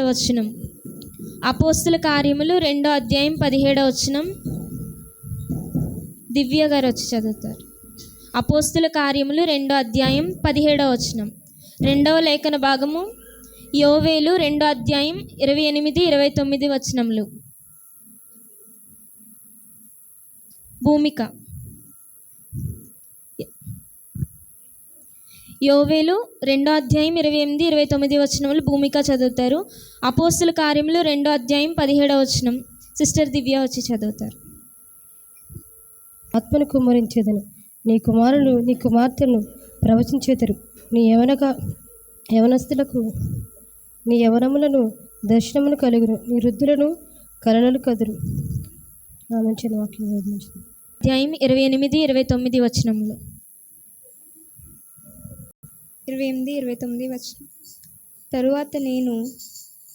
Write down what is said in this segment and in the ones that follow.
వచనం. అపోస్తుల కార్యములు రెండో అధ్యాయం పదిహేడవ వచనం దివ్య గారు వచ్చి చదువుతారు. అపోస్తుల కార్యములు రెండో అధ్యాయం పదిహేడవ వచనం. రెండవ లేఖన భాగము యోవేలు రెండో అధ్యాయం ఇరవై ఎనిమిది ఇరవై తొమ్మిది వచనములు. భూమిక. యోవేలు రెండో అధ్యాయం ఇరవై ఎనిమిది ఇరవై తొమ్మిది వచనములు భూమిక చదువుతారు. అపోస్తుల కార్యములు రెండో అధ్యాయం పదిహేడవ వచనం. సిస్టర్ దివ్య వచ్చి చదువుతారు. ఆత్మను కుమ్మరించేదను. నీ కుమారులు నీ కుమార్తెను ప్రవచించేతరు నీ యవనగా యవనస్తులకు నీ యవనములను దర్శనములు కలుగును నీ వృద్ధులను కలలలు కదురు. ఆ మంచి వాక్యం అధ్యాయం ఇరవై ఎనిమిది ఇరవై తొమ్మిది వచనములు. ఇరవై ఎనిమిది ఇరవై తొమ్మిది వచ్చిన తరువాత నేను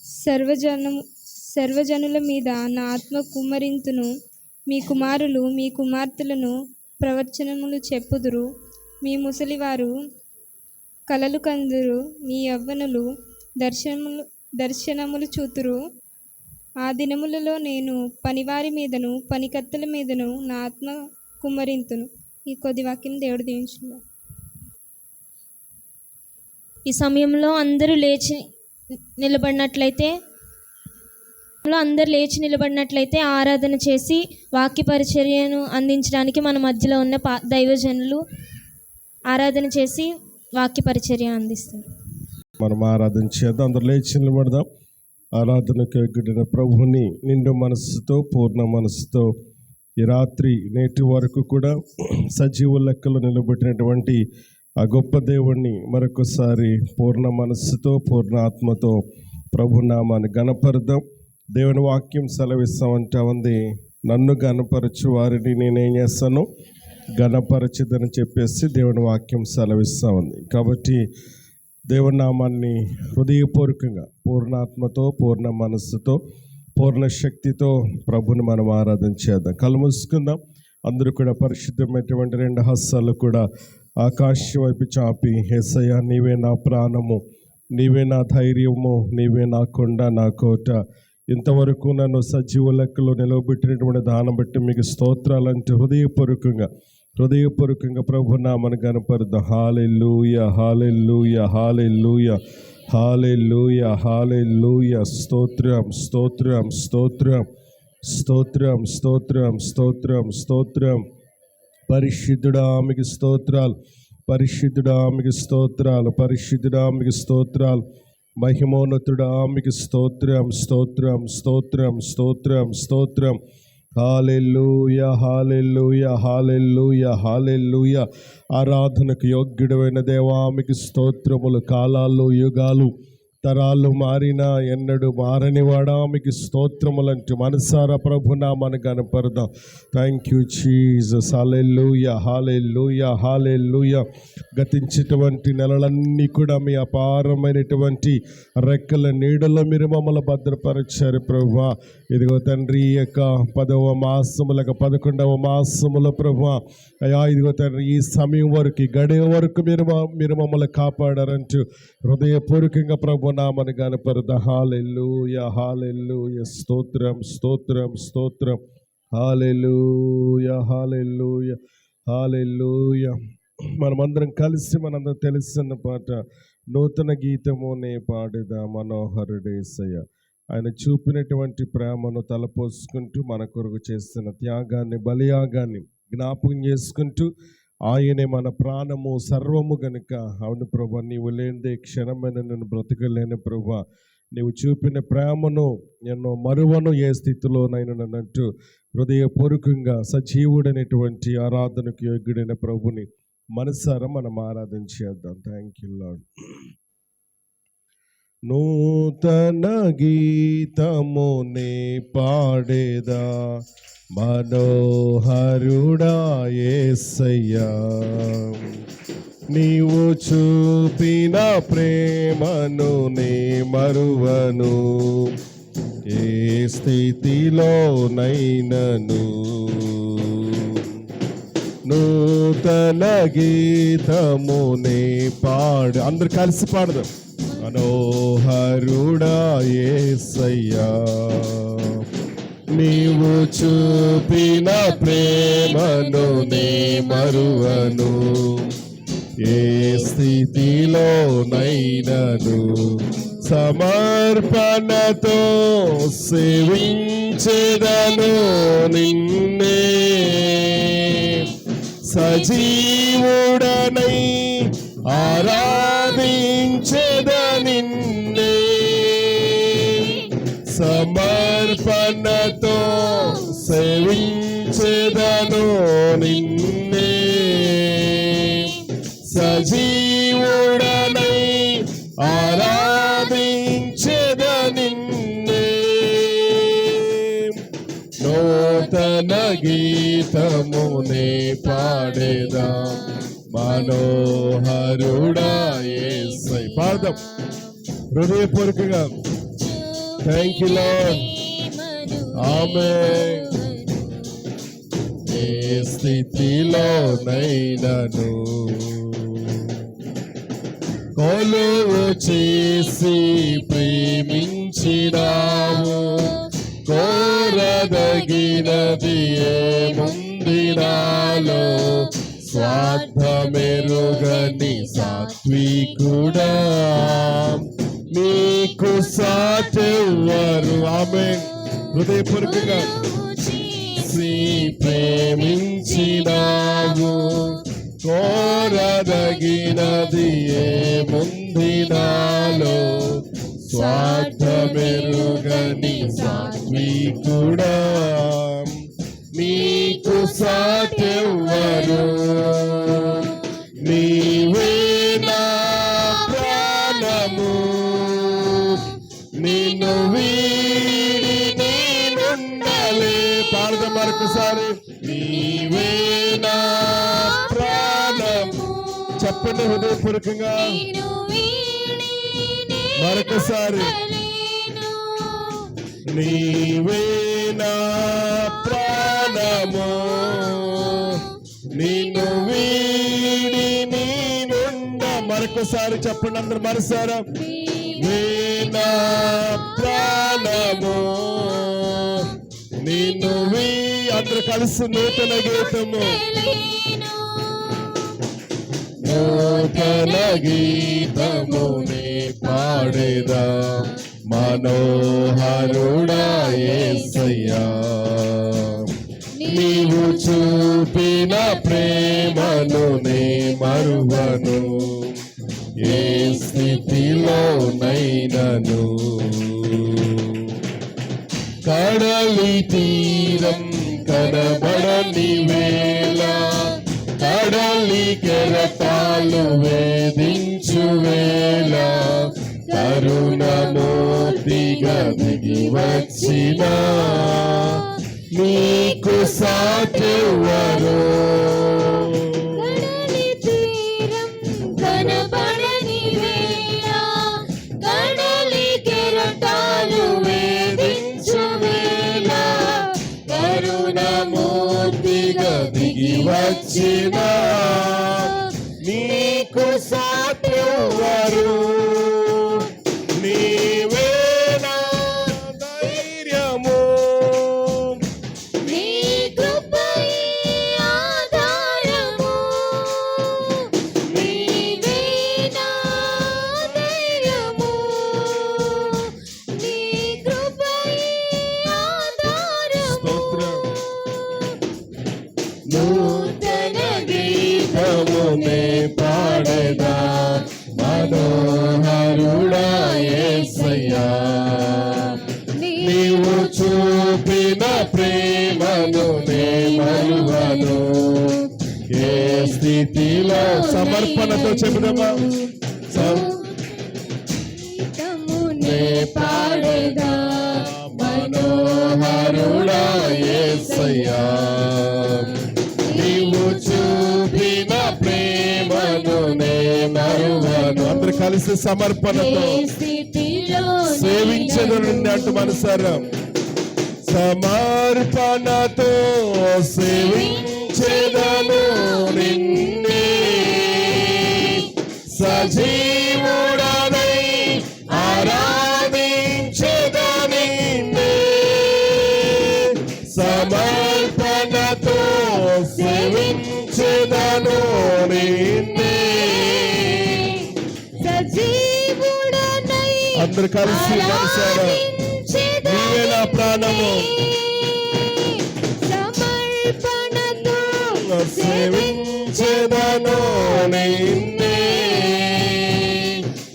సర్వజనం సర్వజనుల మీద నా ఆత్మ కుమ్మరింతును. మీ కుమారులు మీ కుమార్తెలను ప్రవచనములు చెప్పుదురు. మీ ముసలివారు కలలు కందురు. మీ యవ్వనులు దర్శనములు దర్శనములు చూతురు. ఆ దినములలో నేను పనివారి మీదను పనికత్తెల మీదను నా ఆత్మ కుమ్మరింతును. ఈ కొద్ది వాక్యం దేవుడు దీవించున్నాను ఈ సమయంలో అందరూ లేచి నిలబడినట్లయితే అందరూ అందరు లేచి నిలబడినట్లయితే ఆరాధన చేసి వాక్య పరిచర్యను అందించడానికి మన మధ్యలో ఉన్న పా దైవజనులు ఆరాధన చేసి వాక్య పరిచర్య అందిస్తారు. మనం ఆరాధన చేద్దాం. అందరు లేచి నిలబడదాం. ఆరాధనకు ఎగ్గిడిన ప్రభుని నిండు మనస్సుతో పూర్ణ మనస్సుతో ఈ రాత్రి నేటి వరకు కూడా సజీవ లెక్కలో నిలబెట్టినటువంటి ఆ గొప్ప దేవుణ్ణి మరొకసారి పూర్ణ మనస్సుతో పూర్ణ ఆత్మతో ప్రభు నామాన్ని దేవుని వాక్యం సెలవిస్తామంటా ఉంది నన్ను గణపరచు వారిని నేనేం చేస్తాను? గణపరచదని చెప్పేసి దేవుని వాక్యం సెలవిస్తా ఉంది. కాబట్టి దేవుని నామాన్ని హృదయపూర్వకంగా పూర్ణాత్మతో పూర్ణ మనస్సుతో పూర్ణ శక్తితో ప్రభుని మనం ఆరాధన చేద్దాం. కళ్ళు మూసుకుందాం. అందరూ కూడా పరిశుద్ధమైనటువంటి రెండు హస్తాలు కూడా ఆకాశ వైపు చాపి ఎస్సయ్య నీవే నా ప్రాణము నీవే నా ధైర్యము నీవే నా కొండ నా కోట. ఇంతవరకు నన్ను సజీవ లెక్కలో నిలవబెట్టినటువంటి దానం బట్టి మీకు స్తోత్రాలంటే హృదయపూర్వకంగా హృదయపూర్వకంగా ప్రభు నామను కనపరుద్దాం hallelujah hallelujah hallelujah hallelujah hallelujah స్తోత్రం స్తోత్రం స్తోత్రం స్తోత్రం స్తోత్రం స్తోత్రం స్తోత్రం. పరిశుద్ధుడా మీకు స్తోత్రాలు. పరిశుద్ధుడా మీకు స్తోత్రాలు. పరిశుద్ధుడా మీకు స్తోత్రాలు. మహిమోన్నతుడా మీకు స్తోత్రం స్తోత్రం స్తోత్రం స్తోత్రం స్తోత్రం. హాలెల్లుయ హాలెల్లుయ హాలెల్లుయ హాలెల్లుయ ఆరాధనకు యోగ్యుడమైన దేవా మీకు స్తోత్రములు కాలాలు యుగాలు. తరాలు మారినా ఎన్నడు మారని వాడా మీకు స్తోత్రములంటూ మనసారా నామాన్ని కనపడదాం thank you Jesus hallelujah hallelujah hallelujah గతించేటువంటి నెలలన్నీ కూడా మీ అపారమైనటువంటి రెక్కల నీడలో మీరు మమ్మల్ని భద్రపరిచారు ప్రభు. ఇదిగో తండ్రి యొక్క పదవ మాసములకు పదకొండవ మాసముల ప్రభు అయా ఇదిగో తండ్రి ఈ సమయం వరకు గడియ వరకు మీరు మీరు మమ్మల్ని కాపాడారంటూ హృదయపూర్వకంగా ప్రభు నామని కనపరుద హాలెల్లుయ హాలెల్లుయ స్తోత్రం స్తోత్రం స్తోత్రం. హాలెల్లుయ హాలెల్లుయ హాలెల్లుయ మనమందరం కలిసి మనందరం తెలుస్తున్న పాట నూతన గీతమునే పాడుదా మనోహరుడేసయ్య. ఆయన చూపినటువంటి ప్రేమను తలపోసుకుంటూ మన కొరకు చేస్తున్న త్యాగాన్ని బలియాగాన్ని జ్ఞాపకం చేసుకుంటూ ఆయనే మన ప్రాణము సర్వము గనుక. అవును ప్రభా నీవు లేనిదే క్షణమైన నేను బ్రతకలేని ప్రభా. నీవు చూపిన ప్రేమను ఎన్నో మరువను ఏ స్థితిలోనైనా నన్నంటూ హృదయపూర్వకంగా సజీవుడైనటువంటి ఆరాధనకు యోగ్యుడైన ప్రభుని మనసారా మనం ఆరాధన చేద్దాం థ్యాంక్ యూ లాడ్ నూతన గీతమునే పాడేదా. మనోహరుడా యేసయ్యా నీవు చూపిన ప్రేమను నే మరువను ఏ స్థితిలో నైనను నూతన గీతమునే పాడు అందరు కలిసి పాడదాం. మనోహరుడా ఏసయ్యా నీవు చూపిన ప్రేమను నే మరువను. ఏ స్థితిలో నైనను సమర్పణతో సేవించెదను నిన్నే. సజీవుడనై ఆరాధించే సమర్పణతో సేవించెదను నిన్నే. సజీవుడనై ఆరాధించెద నిన్నే. నూతన గీతమునే పాడేదా. మనోహరుడా యేసై. పాడదాం. హృదయపూర్వకంగా థ్యాంక్ యూ లార్డ్ ఆమేన్ ఏ స్థితిలో నైనను కొలువు చేసి ప్రేమించినావు. కోరదగినది ముందినాలో స్వార్థమెరుగని సాత్వికుడా? నీకు వారు ఆమె హృదయపూర్వకంగా శ్రీ ప్రేమించినావు కోరదగినది ఏ ముందినాలో స్వార్థమెరుగని సాత్వికుడా. మీకు సాటెవ్వరు మరొకసారి చెప్పండి హృదయపూర్వకంగా. మరొకసారి. నీవే నా ప్రాణము. నిన్ను వీడి నేనుండ. మరొకసారి చెప్పండి అందరు మరసారా నీవే నా ప్రాణము. నిన్ను వీ అందరు కలిసి నూతన గీతము. నూతన గీతమునే పాడేదా. మనోహరుడా యేసయ్యా నీవు చూపిన ప్రేమను నే మరువను. ఏ స్థితిలో నైనను కడలి తీరం కనబడని వేళ కడలి కెరటాలు వేధించు వేళ. కరుణమూర్తిగా దిగి వచ్చిన నీకు సాటెవ్వరు ఏ స్థితిలో సమర్పణతో చెబుదామా? పాడేదా మనోహరుడా యేసయ్యా నీవు చూపిన ప్రేమను నే మరువను అందరు కలిసి సమర్పణతో సేవించదు అంటూ మనసారా సమర్పణతో సేవించేదను నిన్నే. సజీవుడనై ఆరాధించదనిన్నే సమర్పణతో సేవించదను నిన్నే. సజీవుడనై అందరు కలిసి నా ప్రాణము. సేవించదను నిన్నే.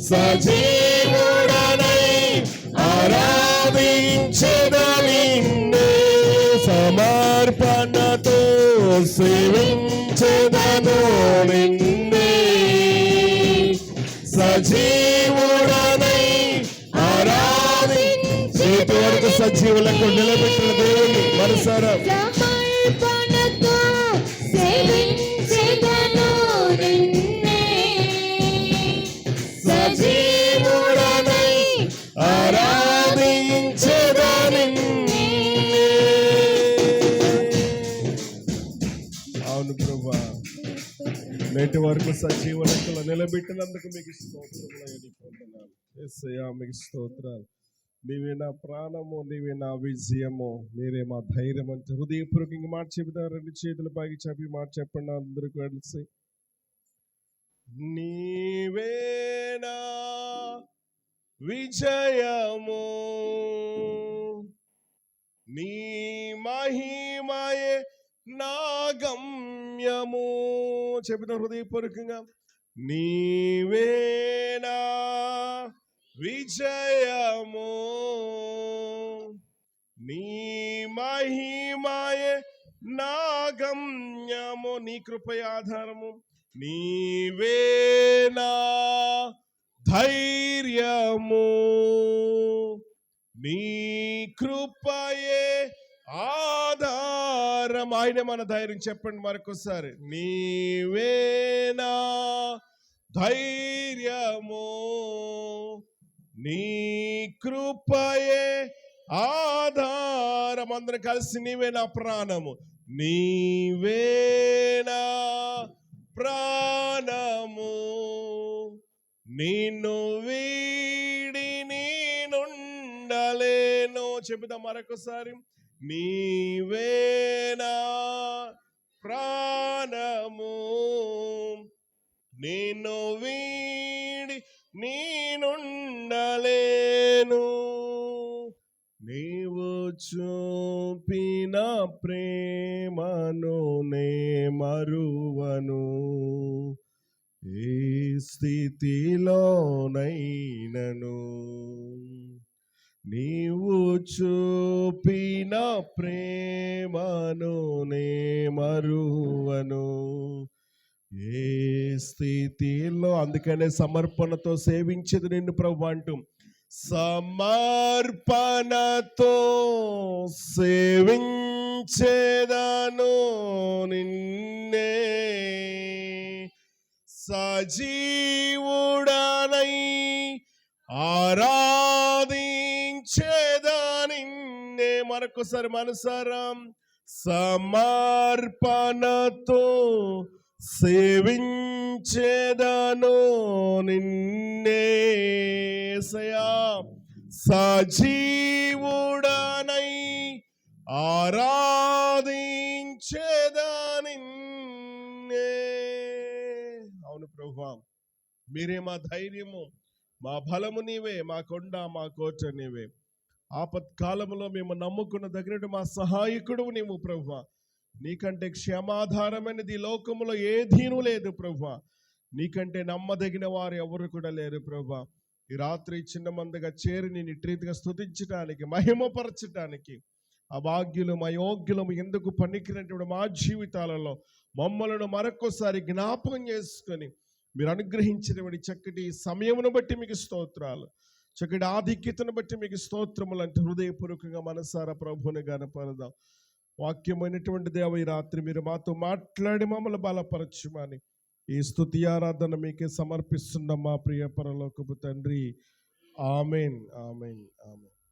సజీవుడనై ఆరాధించదనిన్నే సమర్పణతో సేవించదను నిన్నే. సజీవుడనై సజీవులకు నిలబెట్టిన దేవుని మనసారా. అవును ప్రభా. నేటి వరకు సజీవ లెక్కలు నిలబెట్టినందుకు మీకు స్తోత్రములు మీకు స్తోత్రాలు. నీవే నా ప్రాణము నీవే నా విజయము మీరే మా ధైర్యం అంటే హృదయపూర్వకంగా మాట చెబుతారు. రెండు చేతులు పైకి చెప్పి మాట చెప్పండి అందరూ కలిసి. నీవేనా విజయము నీ మహిమయే నా గమ్యము. చెబుతాం హృదయపూర్వకంగా. నీవేనా విజయము. నీ మహిమయే నా గమ్యము నీ కృపయ ఆధారము. నీవేనా ధైర్యము. నీ కృపయే ఆధారం ఆయన మన ధైర్యం చెప్పండి మరొకసారి. నీవేనా ధైర్యము. నీ కృపయే ఆధారం. అందరం కలిసి నీవే నా ప్రాణము. నీవేనా ప్రాణము. నిన్ను వీడి నేనుండలేను. చెబుతా మరొకసారి. నీవేనా ప్రాణము. నిన్ను వీడి నేనుండలేను. నీవు చూపిన ప్రేమను నే మరువను. ఏ స్థితిలోనైనను. నీవు చూపిన ప్రేమను నే మరువను. ఏ స్థితిలో అందుకనే సమర్పణతో సేవించేది నిన్ను ప్రభు అంటూ. సమర్పణతో సేవించేదాను నిన్నే. సజీవుడనై ఆరాధించేదానిన్నే మరొకసారి మనసారం. సమర్పణతో సేవించేదను నిన్నే సయా సజీవుడనై ఆరాధించేదానిన్నే అవును ప్రభా మీరే మా ధైర్యము మా బలము నీవే మా కొండ మా కోట నీవే. ఆపత్కాలంలో మేము నమ్ముకున్న దగ్గర మా సహాయకుడు నీవు ప్రభు నీకంటే క్షమాధారమైనది ఈ లోకములో ఏదీను లేదు ప్రభు. నీకంటే నమ్మదగిన వారు ఎవరు కూడా లేరు ప్రభు. ఈ రాత్రి చిన్న మందుగా చేరి నేను ఇట్రీతిగా స్తుతించడానికి మహిమపరచటానికి అభాగ్యులు మా యోగ్యులము ఎందుకు పనికినటువంటి మా జీవితాలలో మమ్మలను మరొకసారి జ్ఞాపకం చేసుకొని మీరు అనుగ్రహించినటువంటి చక్కటి సమయమును బట్టి మీకు స్తోత్రాలు చక్కటి ఆధిక్యతను బట్టి మీకు స్తోత్రములు అంటే హృదయపూర్వకంగా మనసారా ప్రభుని గనపరదాం వాక్యమైనటువంటి దేవ ఈ రాత్రి మీరు మాతో మాట్లాడి మమ్మల్ని బలపరచుమని. ఈ స్థుతి ఆరాధన మీకే సమర్పిస్తున్న మా ప్రియ పరలోకపు తండ్రి. Amen amen amen.